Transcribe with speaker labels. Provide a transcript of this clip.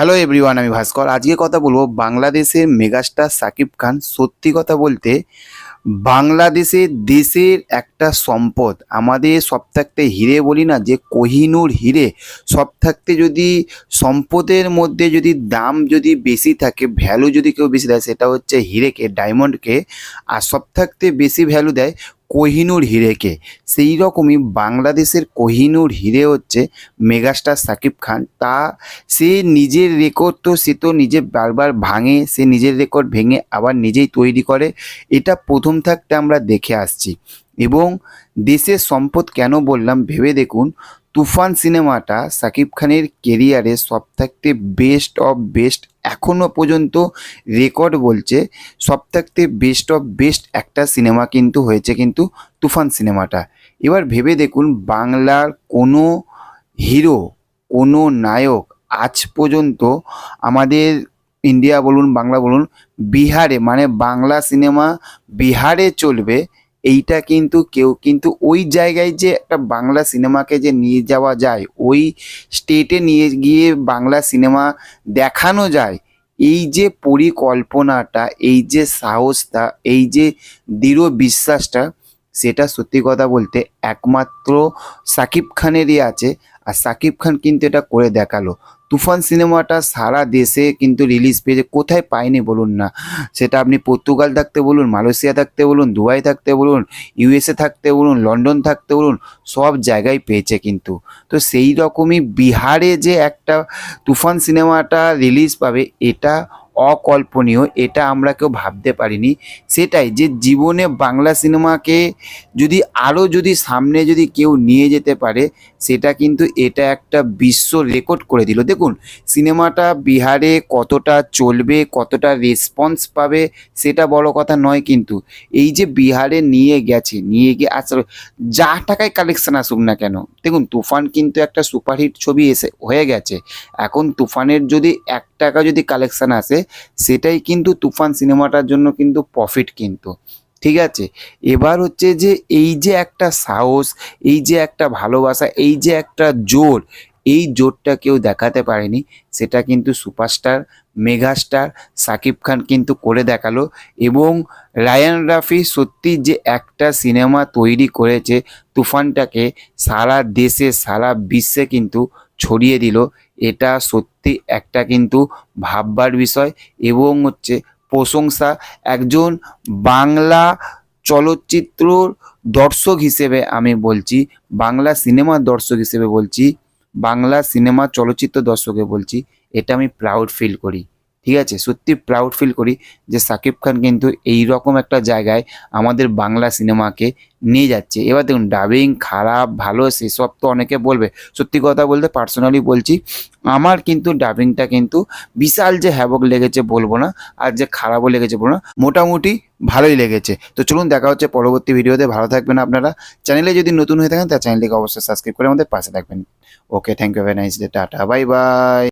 Speaker 1: Hello everyone আমি ভাস্কর। আজকে কথা বলব বাংলাদেশের মেগাস্টার সাকিব খান। সত্যি কথা বলতে বাংলাদেশের দেশের একটা সম্পদ। আমাদের সব থাকতে হিরে বলি না যে কোহিনুর হিরে। সব থাকতে যদি সম্পদের মধ্যে যদি দাম যদি বেশি থাকে ভ্যালু যদি কেউ বেশি দেয়, সেটা হচ্ছে হিরেকে ডায়মন্ডকে আর সব থাকতে বেশি ভ্যালু দেয় কোহিনুর হিরেকে। সেই রকমই বাংলাদেশের কোহিনুর হিরে হচ্ছে মেগাস্টার সাকিব খান। তা সে নিজের রেকর্ড তো সে তো নিজে বারবার ভাঙে, সে নিজের রেকর্ড ভেঙে আবার নিজেই তৈরি করে। এটা প্রথম থাকতে আমরা দেখে আসছি। এবং দেশের সম্পদ কেন বললাম? ভেবে দেখুন, তুফান সিনেমাটা সাকিব খানের কেরিয়ারে সব থাকতে বেস্ট অফ বেস্ট এখনও পর্যন্ত রেকর্ড বলছে সব থাকতে বেস্ট অফ বেস্ট একটা সিনেমা কিন্তু হয়েছে কিন্তু তুফান সিনেমাটা। এবার ভেবে দেখুন, বাংলার কোনো হিরো, কোনো নায়ক আজ পর্যন্ত আমাদের ইন্ডিয়া বলুন, বাংলা বলুন, বিহারে মানে বাংলা সিনেমা বিহারে চলবে এইটা কিন্তু কেউ কিন্তু ওই জায়গায় যে একটা বাংলা সিনেমাকে যে নিয়ে যাওয়া যায়, ওই স্টেটে নিয়ে গিয়ে বাংলা সিনেমা দেখানো যায়, এই যে পরিকল্পনাটা, এই যে সাহসটা, এই যে দৃঢ় বিশ্বাসটা, সেটা সত্যি কথা বলতে একমাত্র সাকিব খানেরই আছে, আর সাকিব খান কিন্তু এটা করে দেখাল। তুফান সিনেমাটা সারা দেশে কিন্তু রিলিজ পেয়েছে। কোথায় পায়নি বলুন না। সেটা আপনি পর্তুগাল থাকতে বলুন, মালয়েশিয়া থাকতে বলুন, দুবাই থাকতে বলুন ইউএসএ থাকতে বলুন, লন্ডন থাকতে বলুন, সব জায়গায় পেয়েছে কিন্তু। তো সেই রকমই বিহারে যে একটা তুফান সিনেমাটা রিলিজ পাবে, এটা অকল্পনীয়, এটা আমরা কেউ ভাবতে পারিনি। সেটাই যে জীবনে বাংলা সিনেমাকে যদি আরও যদি সামনে যদি কেউ নিয়ে যেতে পারে, সেটা কিন্তু এটা একটা বিশ্ব রেকর্ড করে দিল। দেখুন, সিনেমাটা বিহারে কতটা চলবে, কতটা রেসপন্স পাবে, সেটা বড় কথা নয় কিন্তু। এই যে বিহারে নিয়ে গেছে, নিয়ে গিয়ে আসলে যা টাকায় কালেকশন আসুক না কেন, দেখুন, তুফান কিন্তু একটা সুপারহিট ছবি এসে হয়ে গেছে। এখন তুফানের যদি এক টাকা যদি কালেকশান আসে, সেটাই কিন্তু তুফান সিনেমাটার জন্য কিন্তু প্রফিট কিন্তু। ঠিক আছে? এবার হচ্ছে যে এই যে একটা সাহস, এই যে একটা ভালোবাসা, এই যে একটা জোর, এই জোরটা কেউ দেখাতে পারেনি, সেটা কিন্তু সুপারস্টার মেগাস্টার সাকিব খান কিন্তু করে দেখাল এবং রায়ান রাফি সত্যি যে একটা সিনেমা তৈরি করেছে, তুফানটাকে সারা দেশে, সারা বিশ্বে কিন্তু ছড়িয়ে দিল। এটা সত্যি একটা কিন্তু ভাববার বিষয় এবং হচ্ছে প্রশংসা একজন বাংলা চলচ্চিত্র দর্শক হিসেবে আমি বলছি, বাংলা সিনেমার দর্শক হিসেবে বলছি, বাংলা সিনেমা চলচ্চিত্র দর্শকে বলছি, এটা আমি প্রাউড ফিল করি। ঠিক আছে? সত্যি প্রাউড ফিল করি যে সাকিব খান কিন্তু এই রকম একটা জায়গায় আমাদের বাংলা সিনেমাকে নিয়ে যাচ্ছে। এবার দেখুন ডাবিং খারাপ, ভালো, সেসব তো অনেকে বলবে। সত্যি কথা বলতে পার্সোনালি বলছি, আমার কিন্তু ডাবিংটা কিন্তু বিশাল যে হ্যাবক লেগেছে বলব না, আর যে খারাপও লেগেছে বলব না, মোটামুটি ভালোই লেগেছে। তো চলুন দেখা হচ্ছে পরবর্তী ভিডিওতে ভালো থাকবেন আপনারা। চ্যানেলে যদি নতুন হয়ে থাকেন তার চ্যানেলটিকে অবশ্যই সাবস্ক্রাইব করে আমাদের পাশে থাকবেন। Okay thank you very nice day tata bye bye